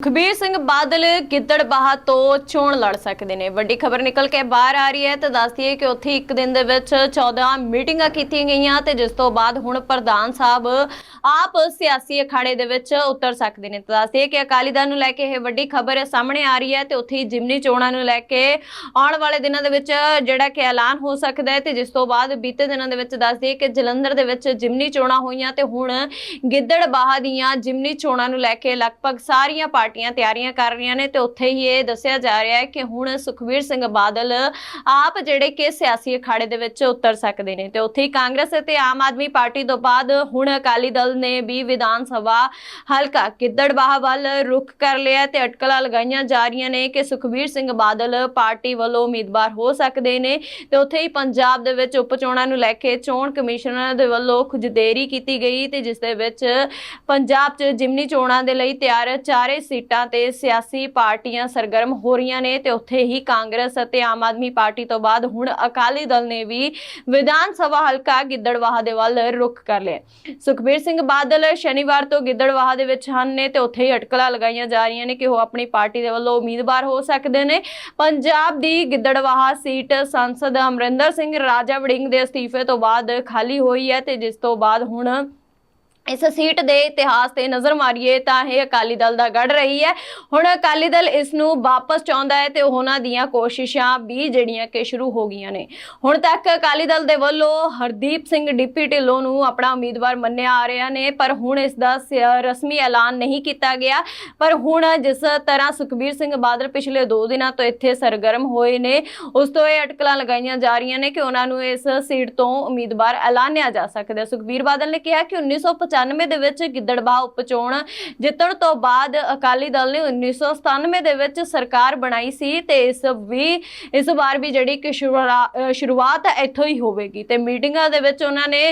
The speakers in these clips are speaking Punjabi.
ਸੁਖਬੀਰ ਸਿੰਘ ਬਾਦਲ ਗਿੱਦੜਬਾਹਾ ਤੋਂ ਚੋਣ ਲੜ ਸਕਦੇ ਨੇ। ਵੱਡੀ ਖਬਰ ਨਿਕਲ ਕੇ ਬਾਹਰ ਆ ਰਹੀ ਹੈ ਤੇ ਦੱਸਦੀ ਹੈ ਕਿ ਉੱਥੇ ਇੱਕ ਦਿਨ ਦੇ ਵਿੱਚ 14 ਮੀਟਿੰਗਾਂ ਕੀਤੀਆਂ ਗਈਆਂ ਤੇ ਜਿਸ ਤੋਂ ਬਾਅਦ ਹੁਣ ਪ੍ਰਧਾਨ ਸਾਹਿਬ ਆਪ ਸਿਆਸੀ ਅਖਾੜੇ ਦੇ ਵਿੱਚ ਉਤਰ ਸਕਦੇ ਨੇ। ਤੇ ਦੱਸਦੀ ਹੈ ਕਿ ਅਕਾਲੀ ਦਲ ਨੂੰ ਲੈ ਕੇ ਇਹ ਵੱਡੀ ਖਬਰ ਸਾਹਮਣੇ ਆ ਰਹੀ ਹੈ ਤੇ ਉੱਥੇ ਹੀ ਜਿਮਨੀ ਚੋਣਾਂ ਨੂੰ ਲੈ ਕੇ ਆਉਣ ਵਾਲੇ ਦਿਨਾਂ ਦੇ ਵਿੱਚ ਜਿਹੜਾ ਕਿ ਐਲਾਨ ਹੋ ਸਕਦਾ ਹੈ ਤੇ ਜਿਸ ਤੋਂ ਬਾਅਦ ਬੀਤੇ ਦਿਨਾਂ ਦੇ ਵਿੱਚ ਦੱਸਦੀ ਹੈ ਕਿ ਜਲੰਧਰ ਦੇ ਵਿੱਚ ਜਿਮਨੀ ਚੋਣਾਂ ਹੋਈਆਂ ਤੇ ਹੁਣ ਗਿੱਦੜਬਾਹਾ ਦੀਆਂ ਜਿਮਨੀ ਚੋਣਾਂ ਨੂੰ ਲੈ ਕੇ ਲਗਭਗ ਸਾਰੀਆਂ ਪਾਰਟੀਆਂ ਤਿਆਰੀਆਂ ਕਰ ਰਹੀਆਂ ਨੇ ਤੇ ਉੱਥੇ ਹੀ ਇਹ ਦੱਸਿਆ ਜਾ ਰਿਹਾ ਹੈ ਕਿ ਹੁਣ ਸੁਖਬੀਰ ਸਿੰਘ ਬਾਦਲ ਆਪ ਜਿਹੜੇ ਕਿ ਸਿਆਸੀ ਅਖਾੜੇ ਦੇ ਵਿੱਚ ਉਤਰ ਸਕਦੇ ਨੇ ਤੇ ਉੱਥੇ ਹੀ ਕਾਂਗਰਸ ਅਤੇ ਆਮ ਆਦਮੀ ਪਾਰਟੀ ਤੋਂ ਬਾਅਦ ਹੁਣ ਅਕਾਲੀ ਦਲ ਨੇ ਵੀ ਵਿਧਾਨ ਸਭਾ ਹਲਕਾ ਗਿੱਦੜਬਾਹਾ ਵੱਲ ਰੁਖ ਕਰ ਲਿਆ ਤੇ ਅਟਕਲਾਂ ਲਗਾਈਆਂ ਜਾ ਰਹੀਆਂ ਨੇ ਕਿ ਸੁਖਬੀਰ ਸਿੰਘ ਬਾਦਲ ਪਾਰਟੀ ਵੱਲੋਂ ਉਮੀਦਵਾਰ ਹੋ ਸਕਦੇ ਨੇ ਤੇ ਉੱਥੇ ਹੀ ਪੰਜਾਬ ਦੇ ਵਿੱਚ ਉਪ ਚੋਣਾਂ ਨੂੰ ਲੈ ਕੇ ਚੋਣ ਕਮਿਸ਼ਨਰ ਦੇ ਵੱਲੋਂ ਕੁਝ ਦੇਰੀ ਕੀਤੀ ਗਈ ਤੇ ਜਿਸ ਦੇ ਵਿੱਚ ਪੰਜਾਬ 'ਚ ਜਿਮਨੀ ਚੋਣਾਂ ਦੇ ਲਈ ਤਿਆਰ ਚਾਰੇ ਸੀਟਾਂ ਤੇ ਸਿਆਸੀ ਪਾਰਟੀਆਂ ਸਰਗਰਮ ਹੋ ਰਹੀਆਂ ਨੇ ਤੇ ਉੱਥੇ ਹੀ ਕਾਂਗਰਸ ਅਤੇ ਆਮ ਆਦਮੀ ਪਾਰਟੀ ਤੋਂ ਬਾਅਦ ਹੁਣ ਅਕਾਲੀ ਦਲ ਨੇ ਵੀ ਵਿਧਾਨ ਸਭਾ ਹਲਕਾ ਗਿੱਦੜਵਾਹਾ ਦੇ ਵੱਲ ਰੁਖ ਕਰ ਲਿਆ ਸੁਖਬੀਰ ਸਿੰਘ ਬਾਦਲ ਸ਼ਨੀਵਾਰ ਤੋਂ ਗਿੱਦੜਵਾਹਾ ਦੇ ਵਿੱਚ ਹਨ ਨੇ ਤੇ ਉੱਥੇ ਹੀ ਅਟਕਲਾਂ ਲਗਾਈਆਂ ਜਾ ਰਹੀਆਂ ਨੇ ਕਿ ਉਹ ਆਪਣੀ ਪਾਰਟੀ ਦੇ ਵੱਲੋਂ ਉਮੀਦਵਾਰ ਹੋ ਸਕਦੇ ਨੇ। ਪੰਜਾਬ ਦੀ ਗਿੱਦੜਵਾਹਾ ਸੀਟ ਸੰਸਦ ਅਮਰਿੰਦਰ ਸਿੰਘ ਰਾਜਾ ਵੜਿੰਗ ਦੇ ਅਸਤੀਫੇ ਤੋਂ ਬਾਅਦ ਖਾਲੀ ਹੋਈ ਹੈ ਤੇ ਜਿਸ ਤੋਂ ਬਾਅਦ ਹੁਣ ਇਸ ਸੀਟ ਦੇ ਇਤਿਹਾਸ ਤੇ ਨਜ਼ਰ ਮਾਰੀਏ ਤਾਂ ਇਹ ਅਕਾਲੀ ਦਲ ਦਾ ਗੜ ਰਹੀ ਹੈ। ਹੁਣ ਅਕਾਲੀ ਦਲ ਇਸ ਨੂੰ ਵਾਪਸ ਚਾਹੁੰਦਾ ਹੈ ਤੇ ਉਹਨਾਂ ਦੀਆਂ ਕੋਸ਼ਿਸ਼ਾਂ ਵੀ ਜਿਹੜੀਆਂ ਕਿ ਸ਼ੁਰੂ ਹੋ ਗਈਆਂ ਨੇ। ਹੁਣ ਤੱਕ ਅਕਾਲੀ ਦਲ ਦੇ ਵੱਲੋਂ ਹਰਦੀਪ ਸਿੰਘ ਡਿਪਟੀ ਢਿੱਲੋਂ ਨੂੰ ਆਪਣਾ ਉਮੀਦਵਾਰ ਮੰਨਿਆ ਆ ਰਿਹਾ ਨੇ, ਪਰ ਹੁਣ ਇਸ ਦਾ ਸ- ਰਸਮੀ ਐਲਾਨ ਨਹੀਂ ਕੀਤਾ ਗਿਆ। ਪਰ ਹੁਣ ਜਿਸ ਤਰ੍ਹਾਂ ਸੁਖਬੀਰ ਸਿੰਘ ਬਾਦਲ ਪਿਛਲੇ 2 ਦਿਨਾਂ ਤੋਂ ਇੱਥੇ ਸਰਗਰਮ ਹੋਏ ਨੇ, ਉਸ ਤੋਂ ਇਹ ਅਟਕਲਾਂ ਲਗਾਈਆਂ ਜਾ ਰਹੀਆਂ ਨੇ ਕਿ ਉਹਨਾਂ ਨੂੰ ਇਸ ਸੀਟ ਤੋਂ ਉਮੀਦਵਾਰ ਐਲਾਨਿਆ ਜਾ ਸਕਦਾ ਸੁਖਬੀਰ ਬਾਦਲ ਨੇ ਕਿਹਾ ਕਿ 1995 ਦੇ ਵਿੱਚ ਗਿੱਦੜਬਾਹ ਉਪਚੋਣ ਜਿੱਤਣ ਤੋਂ ਬਾਅਦ ਅਕਾਲੀ ਦਲ ਨੇ 1997 ਦੇ ਵਿੱਚ ਸਰਕਾਰ ਬਣਾਈ ਸੀ ਤੇ ਇਸ ਵੀ, ਇਸ ਵਾਰ ਵੀ ਜਿਹੜੀ ਕਿ ਸ਼ੁਰੂਆਤ ਇੱਥੋਂ ਹੀ ਹੋਵੇਗੀ ਤੇ ਮੀਟਿੰਗਾਂ ਦੇ ਵਿੱਚ ਉਹਨਾਂ ਨੇ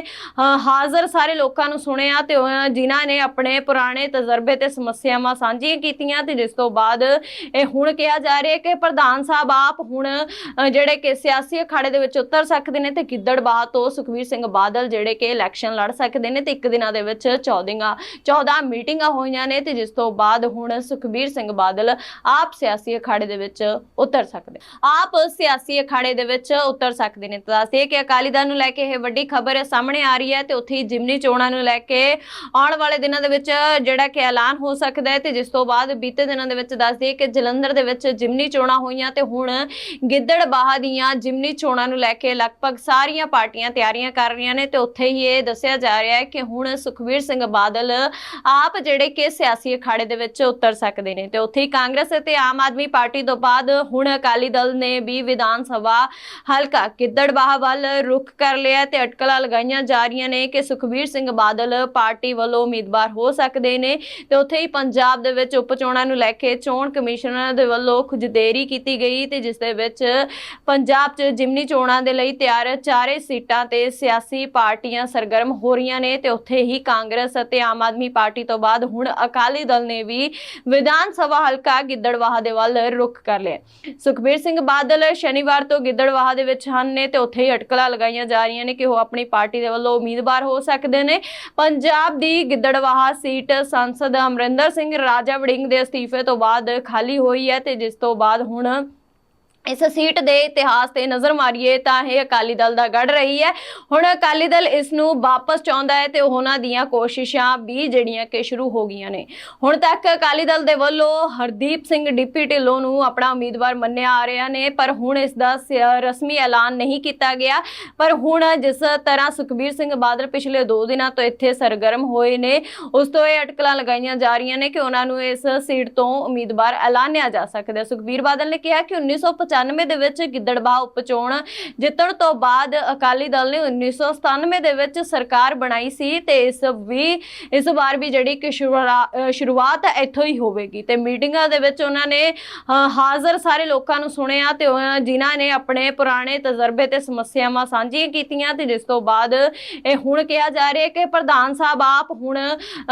ਹਾਜ਼ਰ ਸਾਰੇ ਲੋਕਾਂ ਨੂੰ ਸੁਣਿਆ ਤੇ ਜਿਨ੍ਹਾਂ ਨੇ ਆਪਣੇ ਪੁਰਾਣੇ ਤਜਰਬੇ ਤੇ ਸਮੱਸਿਆਵਾਂ ਸਾਂਝੀਆਂ ਕੀਤੀਆਂ ਤੇ ਜਿਸ ਤੋਂ ਬਾਅਦ ਇਹ ਹੁਣ ਕਿਹਾ ਜਾ ਰਿਹਾ ਕਿ ਪ੍ਰਧਾਨ ਸਾਹਿਬ ਆਪ ਹੁਣ ਜਿਹੜੇ ਕਿ ਸਿਆਸੀ ਅਖਾੜੇ ਦੇ ਵਿੱਚ ਉਤਰ ਸਕਦੇ ਨੇ ਤੇ ਗਿੱਦੜਬਾਹ ਤੋਂ ਸੁਖਵੀਰ ਸਿੰਘ ਬਾਦਲ ਜਿਹੜੇ ਕਿ ਇਲੈਕਸ਼ਨ ਲੜ ਸਕਦੇ ਨੇ ਤੇ ਇੱਕ ਦਿਨਾਂ ਦੇ ਵਿੱਚ 14 14 ਮੀਟਿੰਗਾਂ ਹੋਈਆਂ ਨੇ ਤੇ ਜਿਸ ਤੋਂ ਬਾਅਦ ਹੁਣ ਸੁਖਬੀਰ ਸਿੰਘ ਬਾਦਲ ਆਪ ਸਿਆਸੀ ਅਖਾੜੇ ਦੇ ਵਿੱਚ ਉਤਰ ਸਕਦੇ। ਆਪ ਸਿਆਸੀ ਅਖਾੜੇ ਦੇ ਵਿੱਚ ਉਤਰ ਸਕਦੇ ਨੇ। ਤਾਂ ਦੱਸਦੇ ਕਿ ਅਕਾਲੀ ਦਲ ਨੂੰ ਲੈ ਕੇ ਇਹ ਵੱਡੀ ਖਬਰ ਸਾਹਮਣੇ ਆ ਰਹੀ ਹੈ ਤੇ ਉੱਥੇ ਹੀ ਜਿਮਨੀ ਚੋਣਾਂ ਨੂੰ ਲੈ ਕੇ ਆਉਣ ਵਾਲੇ ਦਿਨਾਂ ਦੇ ਵਿੱਚ ਜਿਹੜਾ ਕਿ ਐਲਾਨ ਹੋ ਸਕਦਾ ਹੈ ਤੇ ਜਿਸ ਤੋਂ ਬਾਅਦ ਬੀਤੇ ਦਿਨਾਂ ਦੇ ਵਿੱਚ ਦੱਸਦੇ ਕਿ ਜਲੰਧਰ ਦੇ ਵਿੱਚ ਜਿਮਨੀ ਚੋਣਾਂ ਹੋਈਆਂ ਤੇ ਹੁਣ ਗਿੱਦੜਬਾਹਾ ਦੀਆਂ ਜਿਮਨੀ ਚੋਣਾਂ ਨੂੰ ਲੈ ਕੇ ਲਗਭਗ ਸਾਰੀਆਂ ਪਾਰਟੀਆਂ ਤਿਆਰੀਆਂ ਕਰ ਰਹੀਆਂ ਨੇ ਤੇ ਉੱਥੇ ਹੀ ਇਹ ਦੱਸਿਆ ਜਾ ਰਿਹਾ ਹੈ ਕਿ ਹੁਣ ਸੁਖਬੀਰ ਸਿੰਘ ਬਾਦਲ ਆਪ ਜਿਹੜੇ ਕਿ ਸਿਆਸੀ ਅਖਾੜੇ ਦੇ ਵਿੱਚ ਉਤਰ ਸਕਦੇ ਨੇ ਤੇ ਉੱਥੇ ਹੀ ਕਾਂਗਰਸ ਅਤੇ ਆਮ ਆਦਮੀ ਪਾਰਟੀ ਤੋਂ ਬਾਅਦ ਹੁਣ ਅਕਾਲੀ ਦਲ ਨੇ ਵੀ ਵਿਧਾਨ ਸਭਾ ਹਲਕਾ ਗਿੱਦੜਬਾਹਾ ਵੱਲ ਰੁਖ ਕਰ ਲਿਆ ਤੇ ਅਟਕਲਾਂ ਲਗਾਈਆਂ ਜਾ ਰਹੀਆਂ ਨੇ ਕਿ ਸੁਖਬੀਰ ਸਿੰਘ ਬਾਦਲ ਪਾਰਟੀ ਵੱਲੋਂ ਉਮੀਦਵਾਰ ਹੋ ਸਕਦੇ ਨੇ ਤੇ ਉੱਥੇ ਹੀ ਪੰਜਾਬ ਦੇ ਵਿੱਚ ਉਪ ਚੋਣਾਂ ਨੂੰ ਲੈ ਕੇ ਚੋਣ ਕਮਿਸ਼ਨਰ ਦੇ ਵੱਲੋਂ ਕੁਝ ਦੇਰੀ ਕੀਤੀ ਗਈ ਤੇ ਜਿਸ ਦੇ ਵਿੱਚ ਪੰਜਾਬ 'ਚ ਜਿਮਨੀ ਚੋਣਾਂ ਦੇ ਲਈ ਤਿਆਰ ਚਾਰੇ ਸੀਟਾਂ ਤੇ ਸਿਆਸੀ ਪਾਰਟੀਆਂ ਸਰਗਰਮ ਹੋ ਰਹੀਆਂ ਨੇ ਤੇ ਉੱਥੇ ਹੀ ਕਾਂਗਰਸ ਅਤੇ ਆਮ ਆਦਮੀ ਪਾਰਟੀ ਤੋਂ ਬਾਅਦ ਹੁਣ ਅਕਾਲੀ ਦਲ ਨੇ ਵੀ ਵਿਧਾਨ ਸਭਾ ਹਲਕਾ ਗਿੱਦੜਵਾਹਾ ਦੇ ਵੱਲ ਰੁਖ ਕਰ ਲਿਆ ਸੁਖਬੀਰ ਸਿੰਘ ਬਾਦਲ ਸ਼ਨੀਵਾਰ ਤੋਂ ਗਿੱਦੜਵਾਹਾ ਦੇ ਵਿੱਚ ਹਨ ਨੇ ਤੇ ਉੱਥੇ ਹੀ ਅਟਕਲਾਂ ਲਗਾਈਆਂ ਜਾ ਰਹੀਆਂ ਨੇ ਕਿ ਉਹ ਆਪਣੀ ਪਾਰਟੀ ਦੇ ਵੱਲੋਂ ਉਮੀਦਵਾਰ ਹੋ ਸਕਦੇ ਨੇ। ਪੰਜਾਬ ਦੀ ਗਿੱਦੜਵਾਹਾ ਸੀਟ ਸੰਸਦ ਅਮਰਿੰਦਰ ਸਿੰਘ ਰਾਜਾ ਵੜਿੰਗ ਦੇ ਅਸਤੀਫੇ ਤੋਂ ਬਾਅਦ ਖਾਲੀ ਹੋਈ ਹੈ ਤੇ ਜਿਸ ਤੋਂ ਬਾਅਦ ਹੁਣ ਇਸ ਸੀਟ ਦੇ ਇਤਿਹਾਸ ਤੇ ਨਜ਼ਰ ਮਾਰੀਏ ਤਾਂ ਇਹ ਅਕਾਲੀ ਦਲ ਦਾ ਗੜ ਰਹੀ ਹੈ। ਹੁਣ ਅਕਾਲੀ ਦਲ ਇਸ ਨੂੰ ਵਾਪਸ ਚਾਹੁੰਦਾ ਹੈ ਤੇ ਉਹਨਾਂ ਦੀਆਂ ਕੋਸ਼ਿਸ਼ਾਂ ਵੀ ਜਿਹੜੀਆਂ ਕਿ ਸ਼ੁਰੂ ਹੋ ਗਈਆਂ ਨੇ। ਹੁਣ ਤੱਕ ਅਕਾਲੀ ਦਲ ਦੇ ਵੱਲੋਂ ਹਰਦੀਪ ਸਿੰਘ ਡਿੱਪੀ ਢਿੱਲੋਂ ਨੂੰ ਆਪਣਾ ਉਮੀਦਵਾਰ ਮੰਨਿਆ ਆ ਰਿਹਾ ਨੇ, ਪਰ ਹੁਣ ਇਸ ਦਾ ਸ- ਰਸਮੀ ਐਲਾਨ ਨਹੀਂ ਕੀਤਾ ਗਿਆ। ਪਰ ਹੁਣ ਜਿਸ ਤਰ੍ਹਾਂ ਸੁਖਬੀਰ ਸਿੰਘ ਬਾਦਲ ਪਿਛਲੇ 2 ਦਿਨਾਂ ਤੋਂ ਇੱਥੇ ਸਰਗਰਮ ਹੋਏ ਨੇ, ਉਸ ਤੋਂ ਇਹ ਅਟਕਲਾਂ ਲਗਾਈਆਂ ਜਾ ਰਹੀਆਂ ਨੇ ਕਿ ਉਹਨਾਂ ਨੂੰ ਇਸ ਸੀਟ ਤੋਂ ਉਮੀਦਵਾਰ ਐਲਾਨਿਆ ਜਾ ਸਕਦਾ ਸੁਖਬੀਰ ਬਾਦਲ ਨੇ ਕਿਹਾ ਕਿ 1995 ਦੇ ਵਿੱਚ ਗਿੱਦੜਬਾਹ ਉਪਚੋਣ ਜਿੱਤਣ ਤੋਂ ਬਾਅਦ ਅਕਾਲੀ ਦਲ ਨੇ 1997 ਦੇ ਵਿੱਚ ਸਰਕਾਰ ਬਣਾਈ ਸੀ ਤੇ ਇਸ ਵੀ, ਇਸ ਵਾਰ ਵੀ ਜਿਹੜੀ ਕਿ ਸ਼ੁਰੂਆਤ ਇੱਥੋਂ ਹੀ ਹੋਵੇਗੀ ਤੇ ਮੀਟਿੰਗਾਂ ਦੇ ਵਿੱਚ ਉਹਨਾਂ ਨੇ ਹਾਜ਼ਰ ਸਾਰੇ ਲੋਕਾਂ ਨੂੰ ਸੁਣਿਆ ਤੇ ਜਿਨ੍ਹਾਂ ਨੇ ਆਪਣੇ ਪੁਰਾਣੇ ਤਜਰਬੇ ਤੇ ਸਮੱਸਿਆਵਾਂ ਸਾਂਝੀਆਂ ਕੀਤੀਆਂ ਤੇ ਜਿਸ ਤੋਂ ਬਾਅਦ ਇਹ ਹੁਣ ਕਿਹਾ ਜਾ ਰਿਹਾ ਕਿ ਪ੍ਰਧਾਨ ਸਾਹਿਬ ਆਪ ਹੁਣ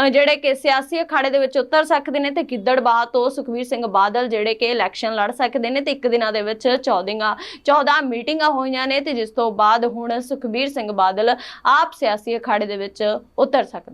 ਜਿਹੜੇ ਕਿ ਸਿਆਸੀ ਅਖਾੜੇ ਦੇ ਵਿੱਚ ਉਤਰ ਸਕਦੇ ਨੇ ਤੇ ਗਿੱਦੜਬਾਹ ਤੋਂ ਸੁਖਵੀਰ ਸਿੰਘ ਬਾਦਲ ਜਿਹੜੇ ਕਿ ਇਲੈਕਸ਼ਨ ਲੜ ਸਕਦੇ ਨੇ ਤੇ ਇੱਕ ਦਿਨਾਂ ਦੇ ਵਿੱਚ 14 14 ਮੀਟਿੰਗਾਂ ਹੋਈਆਂ ਨੇ ਤੇ ਜਿਸ ਤੋਂ ਬਾਅਦ ਹੁਣ ਸੁਖਬੀਰ ਸਿੰਘ ਬਾਦਲ ਆਪ ਸਿਆਸੀ ਅਖਾੜੇ ਦੇ ਵਿੱਚ ਉਤਰ ਸਕਦੇ